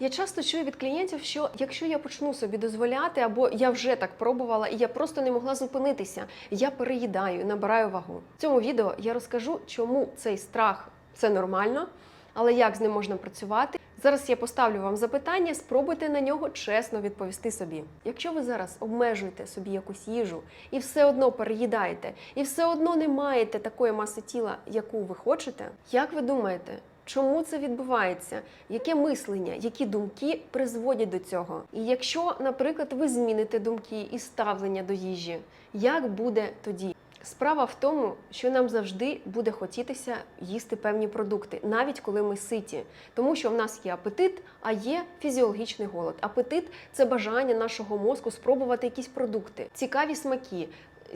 Я часто чую від клієнтів, що якщо я почну собі дозволяти, або я вже так пробувала, і я просто не могла зупинитися, я переїдаю, набираю вагу. В цьому відео я розкажу, чому цей страх це нормально, але як з ним можна працювати. Зараз я поставлю вам запитання, спробуйте на нього чесно відповісти собі. Якщо ви зараз обмежуєте собі якусь їжу і все одно переїдаєте, і все одно не маєте такої маси тіла, яку ви хочете, як ви думаєте? Чому це відбувається? Яке мислення, які думки призводять до цього? І якщо, наприклад, ви зміните думки і ставлення до їжі, як буде тоді? Справа в тому, що нам завжди буде хотітися їсти певні продукти, навіть коли ми ситі, тому що в нас є апетит, а є фізіологічний голод. Апетит це бажання нашого мозку спробувати якісь продукти, цікаві смаки.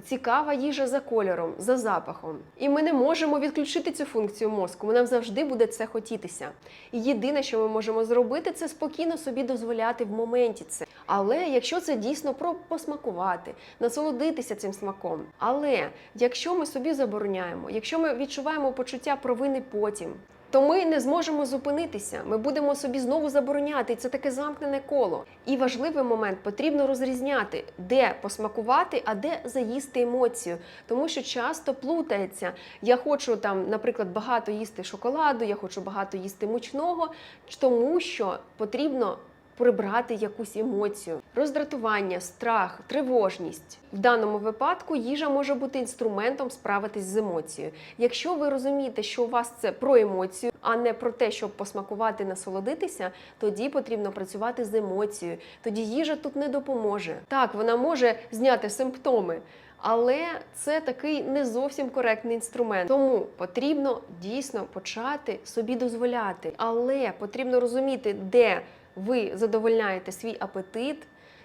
Цікава їжа за кольором, за запахом. І ми не можемо відключити цю функцію мозку. Нам завжди буде це хотітися. І єдине, що ми можемо зробити, це спокійно собі дозволяти в моменті це. Але якщо це дійсно про посмакувати, насолодитися цим смаком. Але якщо ми собі забороняємо, якщо ми відчуваємо почуття провини потім. То ми не зможемо зупинитися. Ми будемо собі знову забороняти. Це таке замкнене коло. І важливий момент потрібно розрізняти, де посмакувати, а де заїсти емоцію. Тому що часто плутається. Я хочу там, наприклад, багато їсти шоколаду, я хочу багато їсти мучного, тому що потрібно прибрати якусь емоцію, роздратування, страх, тривожність. В даному випадку їжа може бути інструментом справитись з емоцією. Якщо ви розумієте, що у вас це про емоцію, а не про те, щоб посмакувати, насолодитися, тоді потрібно працювати з емоцією. Тоді їжа тут не допоможе. Так, вона може зняти симптоми. Але це такий не зовсім коректний інструмент. Тому потрібно дійсно почати собі дозволяти. Але потрібно розуміти, де ви задовольняєте свій апетит,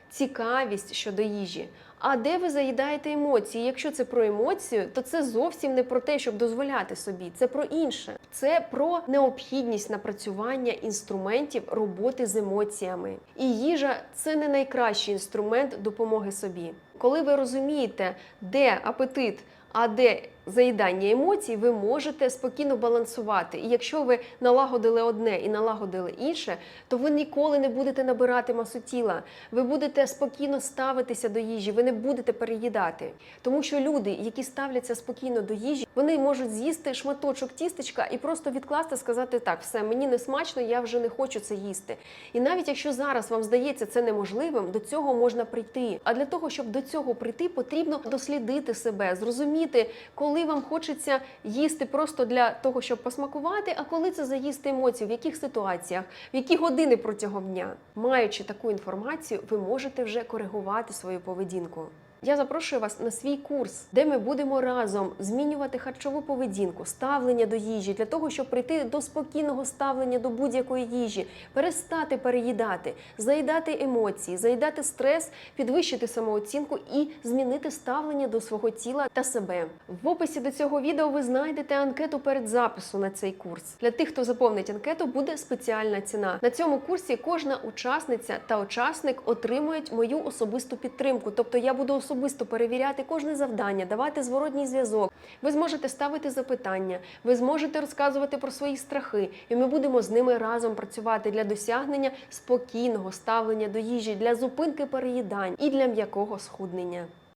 цікавість щодо їжі. А де ви заїдаєте емоції? Якщо це про емоцію, то це зовсім не про те, щоб дозволяти собі. Це про інше. Це про необхідність напрацювання інструментів роботи з емоціями. І їжа це не найкращий інструмент допомоги собі. Коли ви розумієте, де апетит, а де заїдання емоцій, ви можете спокійно балансувати. І якщо ви налагодили одне і налагодили інше, то ви ніколи не будете набирати масу тіла. Ви будете спокійно ставитися до їжі, ви не будете переїдати. Тому що люди, які ставляться спокійно до їжі, вони можуть з'їсти шматочок тістечка і просто відкласти, сказати так, все, мені не смачно, я вже не хочу це їсти. І навіть якщо зараз вам здається це неможливим, до цього можна прийти. А для того, щоб до цього прийти, потрібно дослідити себе, зрозуміти, коли вам хочеться їсти просто для того, щоб посмакувати, а коли це заїсти емоції, в яких ситуаціях, в які години протягом дня. Маючи таку інформацію, ви можете вже коригувати свою поведінку. Я запрошую вас на свій курс, де ми будемо разом змінювати харчову поведінку, ставлення до їжі для того, щоб прийти до спокійного ставлення до будь-якої їжі, перестати переїдати, заїдати емоції, заїдати стрес, підвищити самооцінку і змінити ставлення до свого тіла та себе. В описі до цього відео ви знайдете анкету перед запису на цей курс. Для тих, хто заповнить анкету, буде спеціальна ціна. На цьому курсі кожна учасниця та учасник отримують мою особисту підтримку, тобто я буду особисто перевіряти кожне завдання, давати зворотній зв'язок. Ви зможете ставити запитання, ви зможете розказувати про свої страхи, і ми будемо з ними разом працювати для досягнення спокійного ставлення до їжі, для зупинки переїдань і для м'якого схуднення.